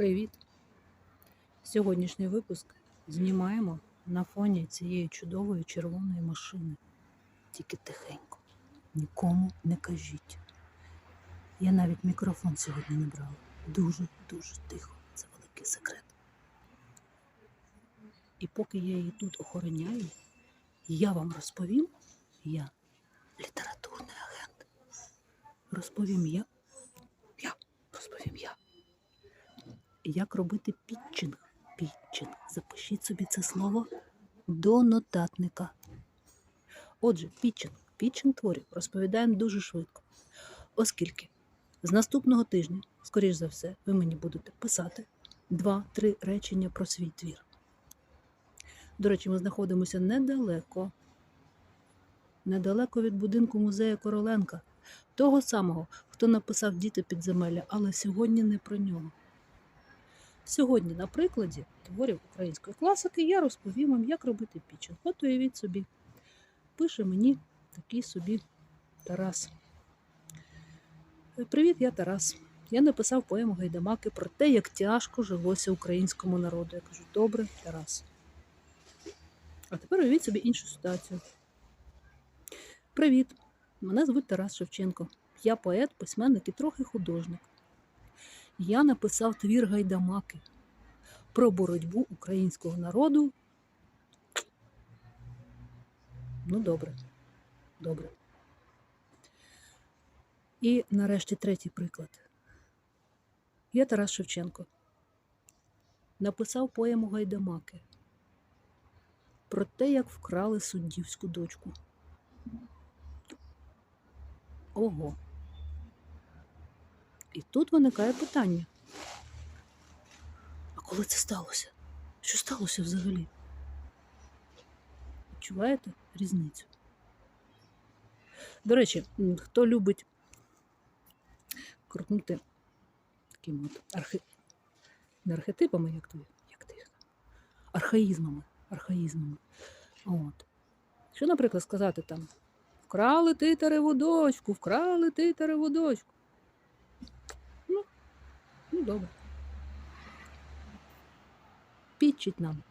Привіт! Сьогоднішній випуск знімаємо на фоні цієї чудової червоної машини. Тільки тихенько. Нікому не кажіть. Я навіть мікрофон сьогодні не брала. Дуже-дуже тихо. Це великий секрет. І поки я її тут охороняю, я вам розповім, я літературний агент. Розповім я. Я розповім я. Як робити пітчинг? Пітчинг. Запишіть собі це слово до нотатника. Отже, пітчинг. Пітчинг творів розповідаємо дуже швидко. Оскільки з наступного тижня, скоріш за все, ви мені будете писати два-три речення про свій твір. До речі, ми знаходимося недалеко, недалеко від будинку музею Короленка, того самого, хто написав Діти підземелля, але сьогодні не про нього. Сьогодні, на прикладі творів української класики, я розповім вам, як робити пічинг. От уявіть собі, пише мені такий собі Тарас. «Е, Привіт, я Тарас. Я написав поему Гайдамаки про те, як тяжко жилося українському народу. Я кажу, добре, Тарас. А тепер уявіть собі іншу ситуацію. Привіт! Мене звуть Тарас Шевченко. Я поет, письменник і трохи художник. Я написав твір Гайдамаки про боротьбу українського народу. Ну, добре, добре. І нарешті третій приклад. Я Тарас Шевченко. Написав поему Гайдамаки про те, як вкрали суддівську дочку. Ого. І тут виникає питання. А коли це сталося? Що сталося взагалі? Відчуваєте різницю? До речі, хто любить крутнути такими от архи... не архетипами, як то, як їх? Архаїзмами. Архаїзмами. От. Що, наприклад, сказати там вкрали титареву дочку, вкрали титареву дочку. Добре. Підчить нам